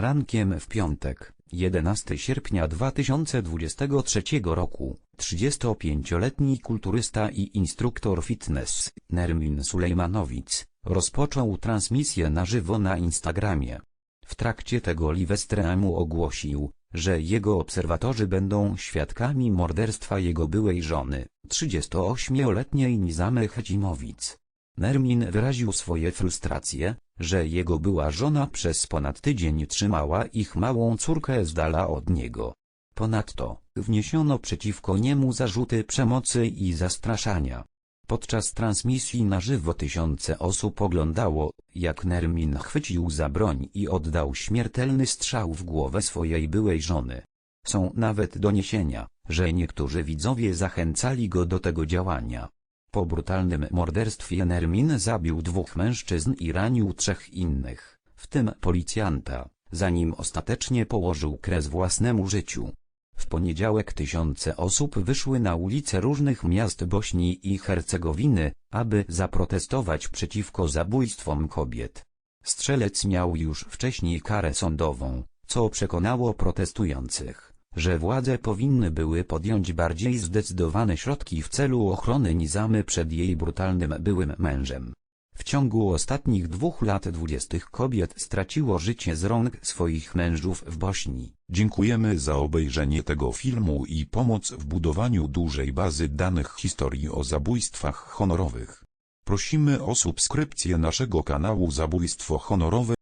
Rankiem w piątek, 11 sierpnia 2023 roku, 35-letni kulturysta i instruktor fitness, Nermin Sulejmanowic, rozpoczął transmisję na żywo na Instagramie. W trakcie tego live-streamu ogłosił, że jego obserwatorzy będą świadkami morderstwa jego byłej żony, 38-letniej Nizamy Hecimowic. Nermin wyraził swoje frustracje, że jego była żona przez ponad tydzień trzymała ich małą córkę z dala od niego. Ponadto, wniesiono przeciwko niemu zarzuty przemocy i zastraszania. Podczas transmisji na żywo tysiące osób oglądało, jak Nermin chwycił za broń i oddał śmiertelny strzał w głowę swojej byłej żony. Są nawet doniesienia, że niektórzy widzowie zachęcali go do tego działania. Po brutalnym morderstwie Nermin zabił dwóch mężczyzn i ranił trzech innych, w tym policjanta, zanim ostatecznie położył kres własnemu życiu. W poniedziałek tysiące osób wyszły na ulice różnych miast Bośni i Hercegowiny, aby zaprotestować przeciwko zabójstwom kobiet. Strzelec miał już wcześniej karę sądową, co przekonało protestujących, że władze powinny były podjąć bardziej zdecydowane środki w celu ochrony Nizamy przed jej brutalnym byłym mężem. W ciągu ostatnich dwóch lat dwudziestych kobiet straciło życie z rąk swoich mężów w Bośni. Dziękujemy za obejrzenie tego filmu i pomoc w budowaniu dużej bazy danych historii o zabójstwach honorowych. Prosimy o subskrypcję naszego kanału Zabójstwo Honorowe